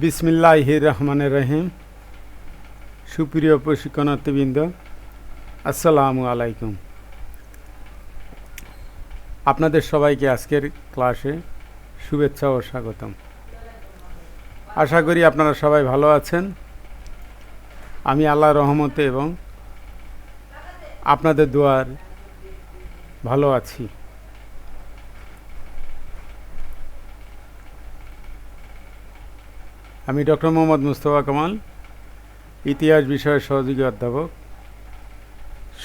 বিসমিল্লাহ রহমানের রহিম। সুপ্রিয় প্রশিক্ষণার্থীবৃন্দ, আসসালামু আলাইকুম। আপনাদের সবাইকে আজকের ক্লাসে শুভেচ্ছা ও স্বাগতম। আশা করি আপনারা সবাই ভালো আছেন। আমি আল্লাহ রহমতে এবং আপনাদের দোয়ার ভালো আছি। আমি ডক্টর মোহাম্মদ মুস্তফা কামাল, ইতিহাস বিষয়ের সহযোগী অধ্যাপক,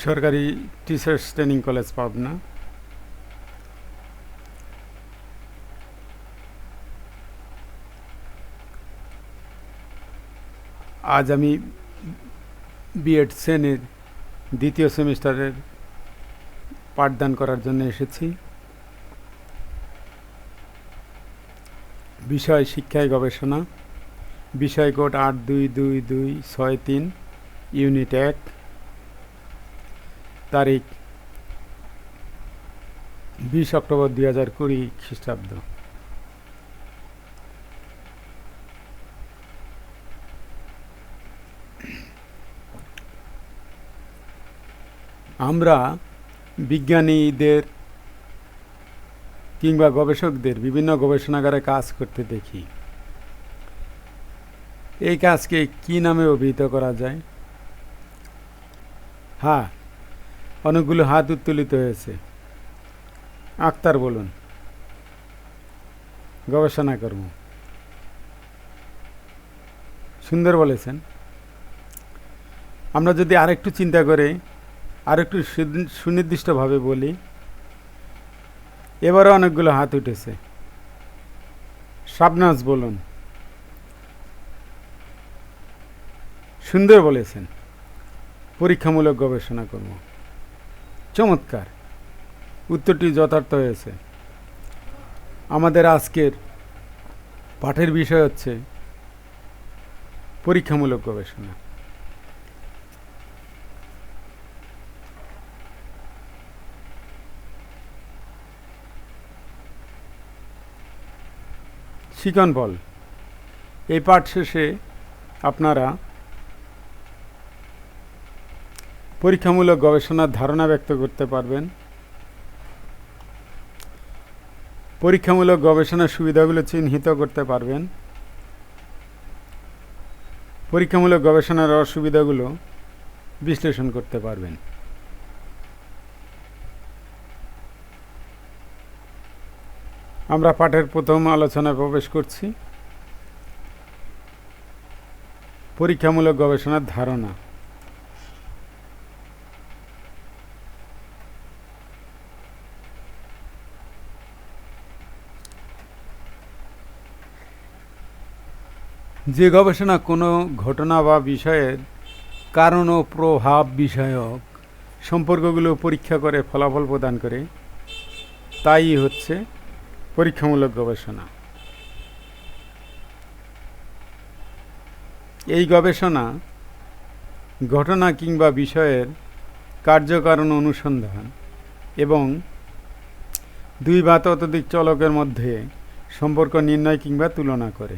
সরকারি টিচার্স ট্রেনিং কলেজ পাবনা। আজ আমি বিএড শ্রেণির দ্বিতীয় সেমিস্টারের পাঠদান করার জন্য এসেছি। বিষয় শিক্ষায় গবেষণা। বিষয় কোড আট দুই দুই দুই ছয় তিন, ইউনিট এক, তারিখ বিশ অক্টোবর দুই হাজার কুড়ি খ্রিস্টাব্দ। আমরা বিজ্ঞানীদের কিংবা গবেষকদের বিভিন্ন গবেষণাগারে কাজ করতে দেখি। এই কাজকে কি নামে অভিহিত করা যায়? হ্যাঁ অনেকগুলো হাত উত্তোলিত হয়েছে। আক্তার বলুন। গবেষণা কর্ম। সুন্দর বলেছেন। আমরা যদি আরেকটু চিন্তা করে, আরেকটু সুনির্দিষ্টভাবে বলি, এবারও অনেকগুলো হাত উঠেছে। শাবনাজ বলুন। সুন্দর বলেছেন। পরীক্ষামূলক গবেষণা কর্ম। চমৎকার। উত্তরটি যথার্থ হয়েছে। আমাদের আজকের পাঠের বিষয় হচ্ছে পরীক্ষামূলক গবেষণা। শিকন বল। এই পাঠ শেষে আপনারা পরীক্ষামূলক গবেষণার ধারণা ব্যক্ত করতে পারবেন। পরীক্ষামূলক গবেষণার সুবিধাগুলো চিহ্নিত করতে পারবেন। পরীক্ষামূলক গবেষণার অসুবিধাগুলো বিশ্লেষণ করতে পারবেন। আমরা পাঠের প্রথম আলোচনায় প্রবেশ করছি। পরীক্ষামূলক গবেষণার ধারণা। যে গবেষণা কোনো ঘটনা বা বিষয়ের কারণ ও প্রভাব বিষয়ক সম্পর্কগুলো পরীক্ষা করে ফলাফল প্রদান করে, তাই হচ্ছে পরীক্ষামূলক গবেষণা। এই গবেষণা ঘটনা কিংবা বিষয়ের কার্যকারণ অনুসন্ধান এবং দুই বা ততোধিক চলকের মধ্যে সম্পর্ক নির্ণয় কিংবা তুলনা করে।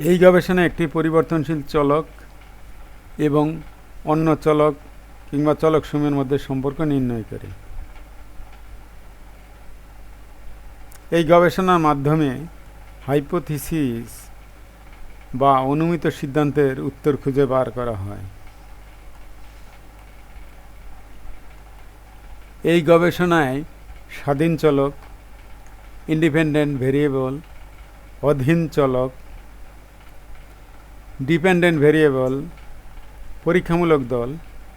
এই গবেষণা একটি পরিবর্তনশীল চলক এবং অন্য চলক কিংবা চলকসমূহের মধ্যে সম্পর্ক নির্ণয় করে। এই গবেষণার মাধ্যমে হাইপোথিসিস বা অনুমিত সিদ্ধান্তের উত্তর খুঁজে বার করা হয়। এই গবেষণায় স্বাধীন চলক ইন্ডিপেন্ডেন্ট ভেরিয়েবল অধীন চলক ডিপেন্ডেন্ট ভেরিয়েবল, পরীক্ষামূলক দল,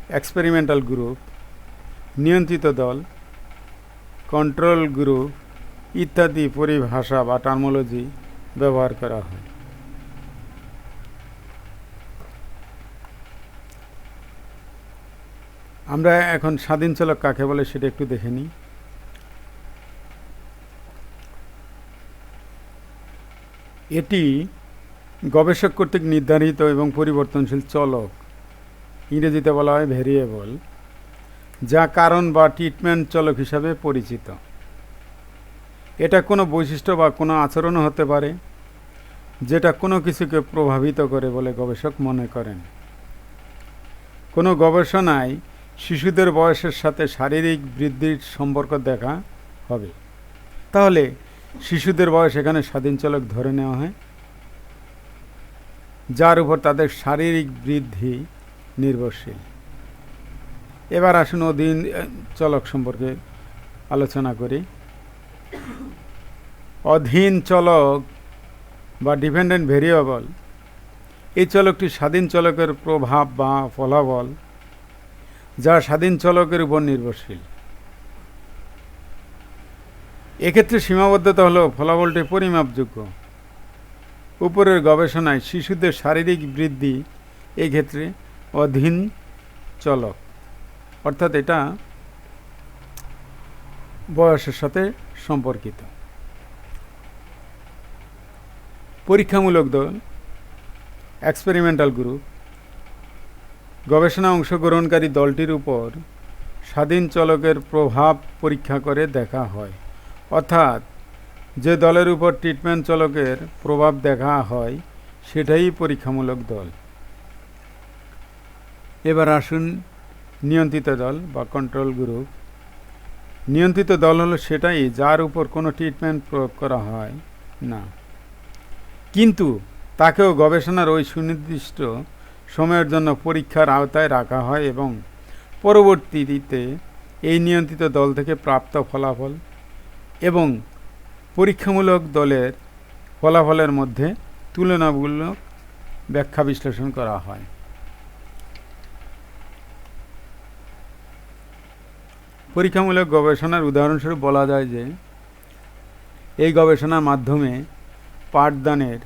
এক্সপেরিমেন্টাল গ্রুপ, নিয়ন্ত্রিত দল, কন্ট্রোল গ্রুপ ইত্যাদি পরিভাষা বা টার্মোলজি ব্যবহার করা হয়। আমরা এখন স্বাধীন চলক কাকে বলে সেটা একটু দেখে নিই। এটি গবেষক কর্তৃক নির্ধারিত এবং পরিবর্তনশীল চলক। ইংরেজিতে বলা হয় ভেরিয়েবল, যা কারণ বা ট্রিটমেন্ট চলক হিসাবে পরিচিত। এটা কোনো বৈশিষ্ট্য বা কোনো আচরণও হতে পারে, যেটা কোনো কিছুকে প্রভাবিত করে বলে গবেষক মনে করেন। কোনো গবেষণায় শিশুদের বয়সের সাথে শারীরিক বৃদ্ধির সম্পর্ক দেখা হবে। তাহলে শিশুদের বয়স এখানে স্বাধীন চলক ধরে নেওয়া হয়। যার উপর তাদের শারীরিক বৃদ্ধি নির্ভরশীল। এবার আসুন অধীন চলক সম্পর্কে আলোচনা করি। অধীন চলক বা ডিপেন্ডেন্ট ভেরিয়েবল, এই চলকটি স্বাধীন চলকের প্রভাব বা ফলাফল যা স্বাধীন চলকের উপর নির্ভরশীল। এক্ষেত্রে সীমাবদ্ধতা হলো ফলাফলটি পরিমাপযোগ্য। উপরের গবেষণায় শিশুদের শারীরিক বৃদ্ধি এই ক্ষেত্রে অধীন চলক। অর্থাৎ এটা বয়সের সাথে সম্পর্কিত। পরীক্ষামূলক দল এক্সপেরিমেন্টাল গ্রুপ গবেষণা অংশগ্রহণকারী দলটির উপর স্বাধীন চলকের প্রভাব পরীক্ষা করে দেখা হয়। অর্থাৎ যে দলের উপর ট্রিটমেন্ট চলকের প্রভাব দেখা হয়, সেটাই পরীক্ষামূলক দল। এবার আসুন নিয়ন্ত্রিত দল বা কন্ট্রোল গ্রুপ নিয়ন্ত্রিত দল হলো সেটাই যার উপর কোনো ট্রিটমেন্ট প্রয়োগ করা হয় না। কিন্তু তাকেও গবেষণার ওই সুনির্দিষ্ট সময়ের জন্য পরীক্ষার আওতায় রাখা হয় এবং পরবর্তীতে এই নিয়ন্ত্রিত দল থেকে প্রাপ্ত ফলাফল এবং পরীক্ষামূলক দলের ফলাফলের মধ্যে তুলনামূলক ব্যাখ্যা বিশ্লেষণ করা হয়। পরীক্ষামূলক গবেষণার উদাহরণস্বরূপ বলা যায় যে, এই গবেষণার মাধ্যমে পাঠদানের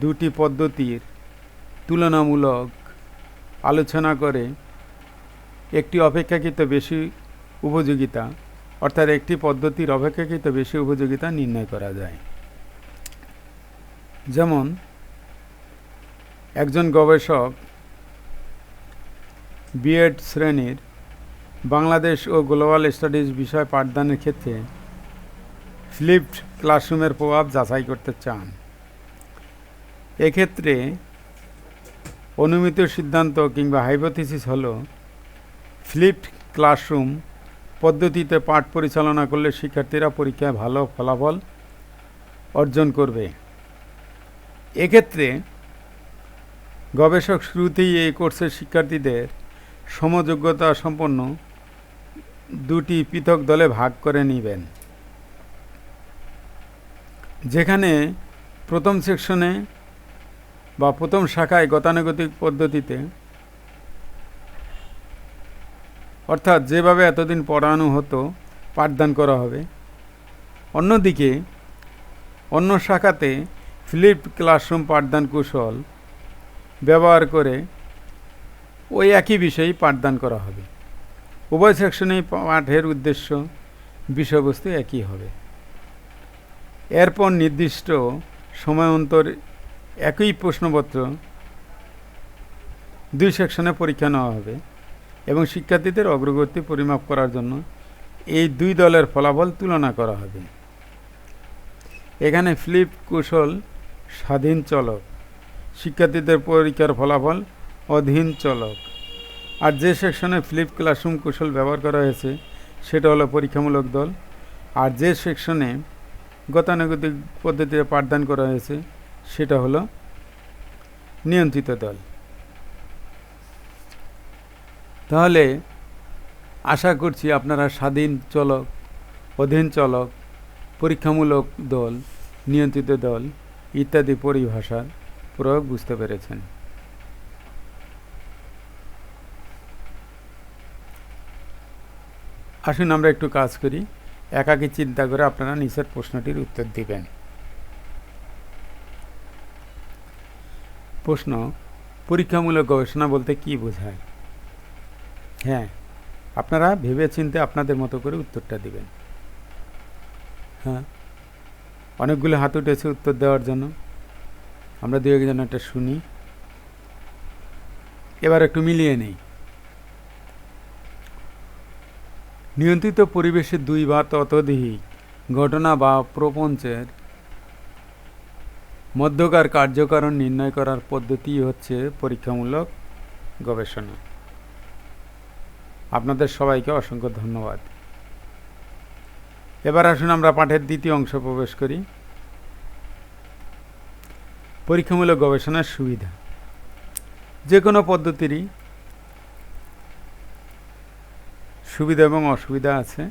দুটি পদ্ধতির তুলনামূলক আলোচনা করে একটি অপেক্ষাকৃত বেশি উপযোগিতা অর্থাৎ একটি পদ্ধতির অপেক্ষাকৃত বেশি উপযোগিতা নির্ণয় করা যায়। যেমন, একজন গবেষক বিএড শ্রেণির বাংলাদেশ ও গ্লোবাল স্টাডিজ বিষয় পাঠদানের ক্ষেত্রে ফ্লিপড ক্লাসরুমের প্রভাব যাচাই করতে চান। এক্ষেত্রে অনুমিত সিদ্ধান্ত কিংবা হাইপোথিসিস হলো ফ্লিপড ক্লাসরুম পদ্ধতিতে পাঠ পরিচালনা করলে শিক্ষার্থীরা পরীক্ষায় ভালো ফলাফল অর্জন করবে। এক্ষেত্রে গবেষক শুরুতেই এই কোর্সের শিক্ষার্থীদের সমযোগ্যতা সম্পন্ন দুটি পৃথক দলে ভাগ করে নেবেন। যেখানে প্রথম সেকশনে বা প্রথম শাখায় গতানুগতিক পদ্ধতিতে অর্থাৎ যেভাবে এতদিন পড়ানো হতো, পাঠদান করা হবে। অন্যদিকে, অন্য শাখাতে ফ্লিপ ক্লাসরুম পাঠদান কৌশল ব্যবহার করে ওই একই বিষয়েই পাঠদান করা হবে। উভয় সেকশনেই পাঠের উদ্দেশ্য, বিষয়বস্তু একই হবে। এরপর নির্দিষ্ট সময় অন্তর একই প্রশ্নপত্র দুই সেকশনে পরীক্ষা নেওয়া হবে। এবং শিক্ষার্থীদের অগ্রগতি পরিমাপ করার জন্য এই দুই দলের ফলাফল তুলনা করা হবে। এখানে ফ্লিপ কৌশল স্বাধীন চলক, শিক্ষার্থীদের পরীক্ষার ফলাফল অধীন চলক। আর যে সেকশনে ফ্লিপ ক্লাসরুম কৌশল ব্যবহার করা হয়েছে, সেটা হলো পরীক্ষামূলক দল। আর যে সেকশনে গতানুগতিক পদ্ধতিতে পাঠদান করা হয়েছে, সেটা হলো নিয়ন্ত্রিত দল। তাহলে আশা করছি আপনারা স্বাধীন চলক, অধীন চলক, পরীক্ষামূলক দল, নিয়ন্ত্রিত দল ইত্যাদি পরিভাষার প্রয়োগ বুঝতে পেরেছেন। আসুন আমরা একটু কাজ করি। একাকী চিন্তা করে আপনারা নিচের প্রশ্নটির উত্তর দিবেন। প্রশ্ন, পরীক্ষামূলক গবেষণা বলতে কি বোঝায়? হ্যাঁ। আপনারা ভেবে চিনতে আপনাদের মতো করে উত্তরটা দিবেন। হ্যাঁ। অনেকগুলো হাত উঠেছে উত্তর দেওয়ার জন্য। আমরা দু একজন একটা শুনি। এবার একটু মিলিয়ে নেই। নিয়ন্ত্রিত পরিবেশে দুই বা ততোধিক ঘটনা বা প্রপঞ্চের মধ্যকার কার্যকারণ নির্ণয় করার পদ্ধতি হচ্ছে পরীক্ষামূলক গবেষণা। আপনাদের সবাইকে অসংখ্য ধন্যবাদ। এবার আসুন আমরা পাঠের দ্বিতীয় অংশ প্রবেশ করি। পরীক্ষামূলক গবেষণার সুবিধা। যে কোনো পদ্ধতিরই সুবিধা এবং অসুবিধা আছে।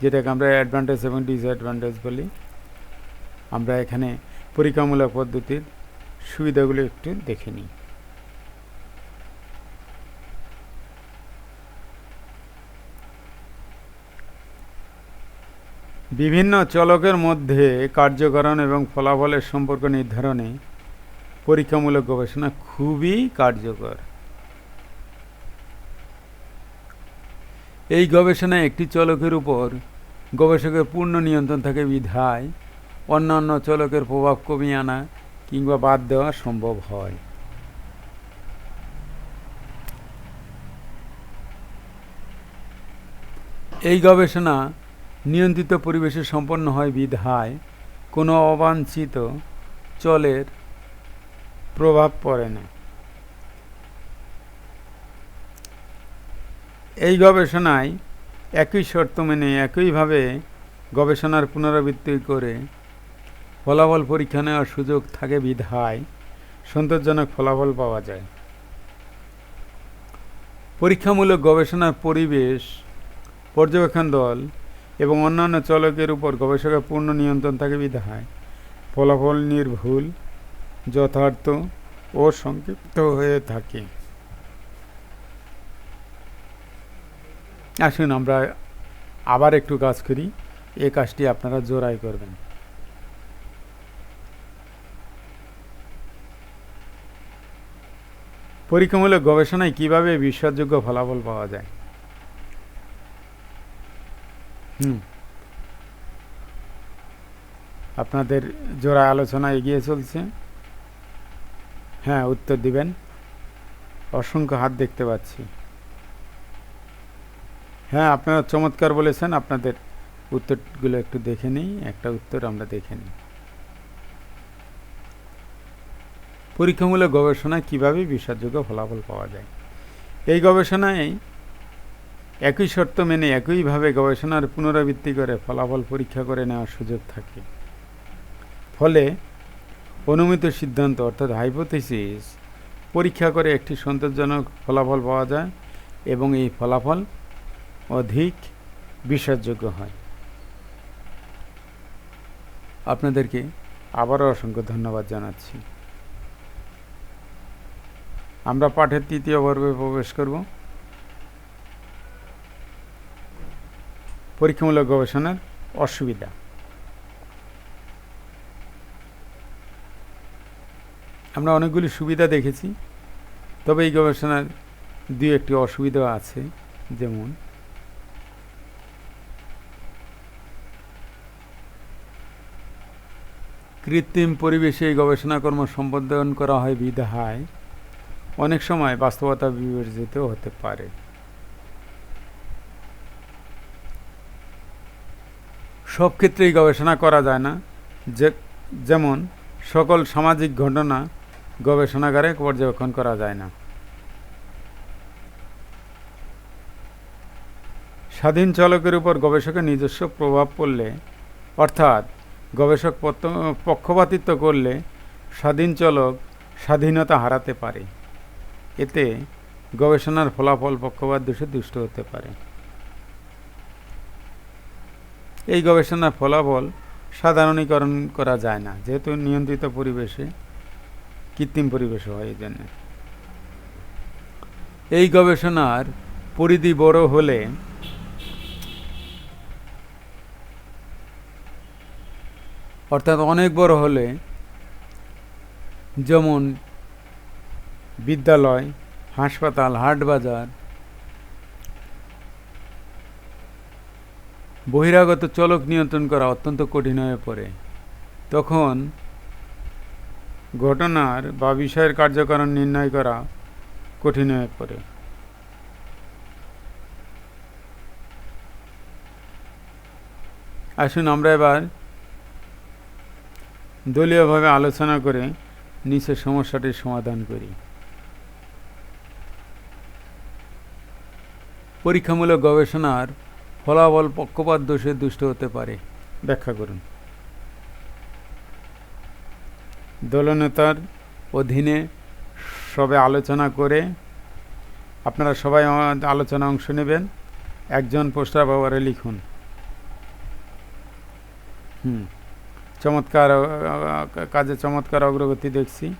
যেটাকে আমরা অ্যাডভান্টেজ এবং ডিসঅ্যাডভান্টেজ বলি। আমরা এখানে পরীক্ষামূলক পদ্ধতির সুবিধাগুলো একটু দেখে নিই। বিভিন্ন চলকের মধ্যে কার্যকরণ এবং ফলাফলের সম্পর্ক নির্ধারণে পরীক্ষামূলক গবেষণা খুবই কার্যকর। এই গবেষণায় একটি চলকের উপর গবেষকের পূর্ণ নিয়ন্ত্রণ থাকে বিধায় অন্যান্য চলকের প্রভাব কমিয়ে আনা কিংবা বাদ দেওয়া সম্ভব হয়। এই গবেষণা নিয়ন্ত্রিত পরিবেশে সম্পন্ন হয় বিধায় কোনো অবাঞ্ছিত চলের প্রভাব পড়ে না। এই গবেষণায় একই শর্ত মেনে একইভাবে গবেষণার পুনরাবৃত্তি করে ফলাফল পরীক্ষা নেওয়ার সুযোগ থাকে বিধায়, সন্তোষজনক ফলাফল পাওয়া যায়। পরীক্ষামূলক গবেষণার পরিবেশ পর্যবেক্ষণ দল এবং অন্যান্য চলকের উপর গবেষকের পূর্ণ নিয়ন্ত্রণ থাকে বিধায় ফলাফল নির্ভুল, যথার্থ ও সংক্ষিপ্ত হয়ে থাকে। আসুন আমরা আবার একটু কাজ করি। এ কাজটি আপনারা জোড়াই করবেন। পরীক্ষামূলক গবেষণায় কীভাবে বিশ্বাসযোগ্য ফলাফল পাওয়া যায়? হুম। আপনাদের জোড়া আলোচনা এগিয়ে চলছে। হ্যাঁ উত্তর দিবেন। অসংখ্য হাত দেখতে পাচ্ছি। হ্যাঁ আপনারা চমৎকার বলেছেন। আপনাদের উত্তরগুলো একটু দেখে নিই। একটা উত্তর আমরা দেখে নিই। পরীক্ষামূলক গবেষণায় কীভাবে বিশ্বাসযোগ্য ফলাফল পাওয়া যায়? এই গবেষণায় একই শর্ত মেনে একইভাবে গবেষণার পুনরাবৃত্তি করে ফলাফল পরীক্ষা করে নেওয়ার সুযোগ থাকে। ফলে অনুমিত সিদ্ধান্ত অর্থাৎ হাইপোথিসিস পরীক্ষা করে একটি সন্তোষজনক ফলাফল পাওয়া যায় এবং এই ফলাফল অধিক বিশ্বাসযোগ্য হয়। আপনাদেরকে আবারও অসংখ্য ধন্যবাদ জানাচ্ছি। আমরা পাঠের তৃতীয় পর্বে প্রবেশ করব। পরীক্ষামূলক গবেষণার অসুবিধা। আমরা অনেকগুলি সুবিধা দেখেছি, তবে এই গবেষণার দু একটি অসুবিধা আছে, যেমন কৃত্রিম পরিবেশে এই গবেষণাকর্ম সম্পাদন করা হয় বিধায় অনেক সময় বাস্তবতা বিবর্জিত হতে পারে। সব ক্ষেত্রেই গবেষণা করা যায় না। যে, যেমন সকল সামাজিক ঘটনা গবেষণাগারে পর্যবেক্ষণ করা যায় না। স্বাধীন চলকের উপর গবেষকের নিজস্ব প্রভাব পড়লে, অর্থাৎ গবেষক পক্ষপাতিত্ব করলে স্বাধীন চলক স্বাধীনতা হারাতে পারে। এতে গবেষণার ফলাফল পক্ষপাত দোষে দুষ্ট হতে পারে। এই গবেষণার ফলাফল সাধারণীকরণ করা যায় না, যেহেতু নিয়ন্ত্রিত পরিবেশে, কৃত্রিম পরিবেশে হয় এই জন্য। এই গবেষণার পরিধি বড় হলে অর্থাৎ অনেক বড় হলে যেমন বিদ্যালয়, হাসপাতাল হাট বাজার বহিরাগত চলক নিয়ন্ত্রণ করা অত্যন্ত কঠিন হয়ে পড়ে। তখন ঘটনার বা বিষয়ের কার্যকারণ নির্ণয় করা কঠিন হয়ে পড়ে। আসুন আমরা এবার দলীয়ভাবে আলোচনা করে নিচের সমস্যাটির সমাধান করি। পরীক্ষামূলক গবেষণার ফলাফল পক্ষপাত দোষে দুষ্ট হতে পারে। ব্যাখ্যা করুন। দলনেতার অধীনে সবে আলোচনা করে আপনারা সবাই আলোচনা অংশ নেবেন। একজন পোস্টার ব্যবহারে লিখুন। হুম, চমৎকার কাজে চমৎকার অগ্রগতি দেখছি।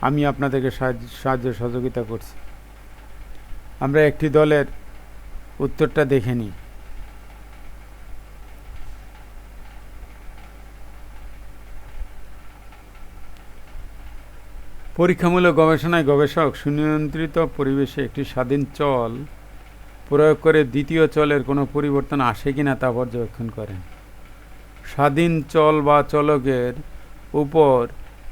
আমি আপনাদেরকে সাহায্য সাহায্য সহযোগিতা করছি। আমরা একটি দলের উত্তরটা দেখে নিই পরীক্ষামূলক গবেষণায় গবেষক সুনিয়ন্ত্রিত পরিবেশে একটি স্বাধীন চল প্রয়োগ করে দ্বিতীয় চলের কোনো পরিবর্তন আসে কিনা তা পর্যবেক্ষণ করেন। স্বাধীন চল বা চলকের উপর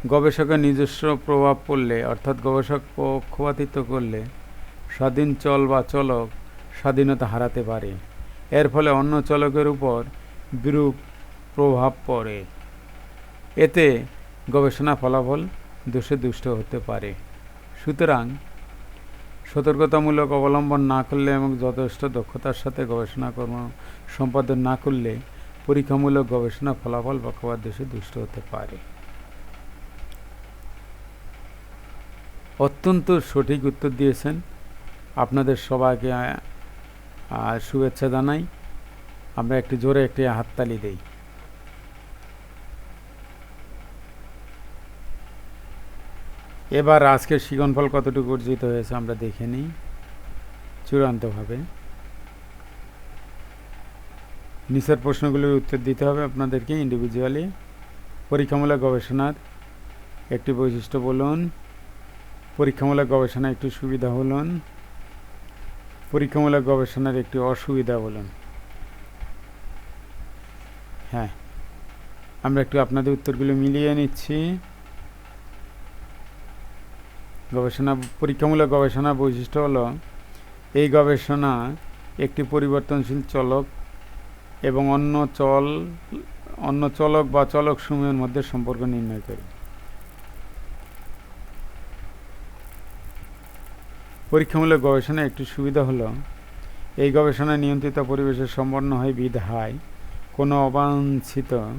গবেষকের নিজস্ব প্রভাব পড়লে, অর্থাৎ গবেষক পক্ষপাতিত্ব করলে, স্বাধীন চল বা চলক স্বাধীনতা হারাতে পারে। এর ফলে অন্য চলকের উপর বিরূপ প্রভাব পড়ে। এতে গবেষণা ফলাফল দোষে দুষ্ট হতে পারে। সুতরাং সতর্কতামূলক অবলম্বন না করলে এবং যথেষ্ট দক্ষতার সাথে গবেষণা কর্ম সম্পাদন না করলে পরীক্ষামূলক গবেষণা ফলাফল পক্ষপাত দোষে দুষ্ট হতে পারে। অত্যন্ত সঠিক উত্তর দিয়েছেন। আপনাদের সবাইকে আহ, শুভেচ্ছা জানাই আমরা একটি জোরে একটি হাততালি দেই। এবার আজকের শিকনফল কতটুকু অর্জিত হয়েছে আমরা দেখে নিই চূড়ান্তভাবে। নিচের প্রশ্নগুলোর উত্তর দিতে হবে আপনাদেরকে ইন্ডিভিজুয়ালি পরীক্ষামূলক গবেষণার একটি বৈশিষ্ট্য বলুন পরীক্ষামূলক গবেষণা একটি সুবিধা বলুন পরীক্ষামূলক গবেষণার একটি অসুবিধা বলুন। হ্যাঁ। আমরা একটু আপনাদের উত্তরগুলো মিলিয়ে নিচ্ছি। গবেষণা, পরীক্ষামূলক গবেষণা বৈশিষ্ট্য হলো, এই গবেষণা একটি পরিবর্তনশীল চলক এবং অন্য চল, অন্য চলক বা চলক সমূহের মধ্যে সম্পর্ক নির্ণয় করে। পরীক্ষামূলক গবেষণা একটি সুবিধা হলো, এই গবেষণা নিয়ন্ত্রিত পরিবেশে সম্পন্ন হয় বিধায় কোনো অবাঞ্ছিত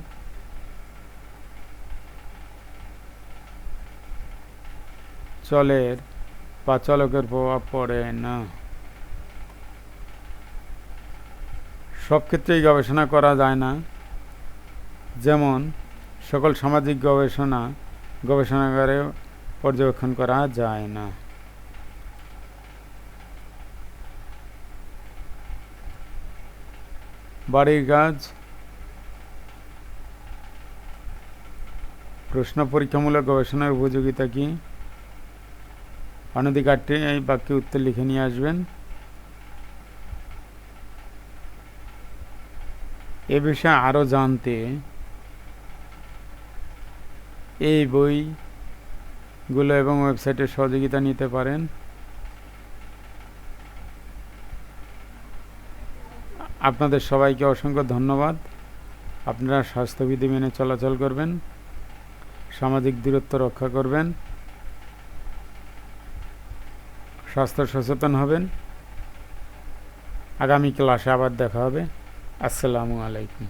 চলের বা চলকের প্রভাব পড়ে না। সব ক্ষেত্রেই গবেষণা করা যায় না। যেমন, সকল সামাজিক গবেষণা গবেষণাগারে পর্যবেক্ষণ করা যায় না। বাড়ির কাজ প্রশ্ন পরীক্ষামূলক গবেষণার উপযোগিতা কি? অনধিকারটি এই বাক্যে উত্তর লিখে নিয়ে আসবেন। এ বিষয়ে আরও জানতে এই বইগুলো এবং ওয়েবসাইটের সহযোগিতা নিতে পারেন। আপনাদের সবাইকে অসংখ্য ধন্যবাদ। আপনারা স্বাস্থ্যবিধি মেনে চলাচল করবেন, সামাজিক দূরত্ব রক্ষা করবেন, স্বাস্থ্য সচেতন হবেন। আগামী ক্লাসে আবার দেখা হবে। আসসালামু আলাইকুম।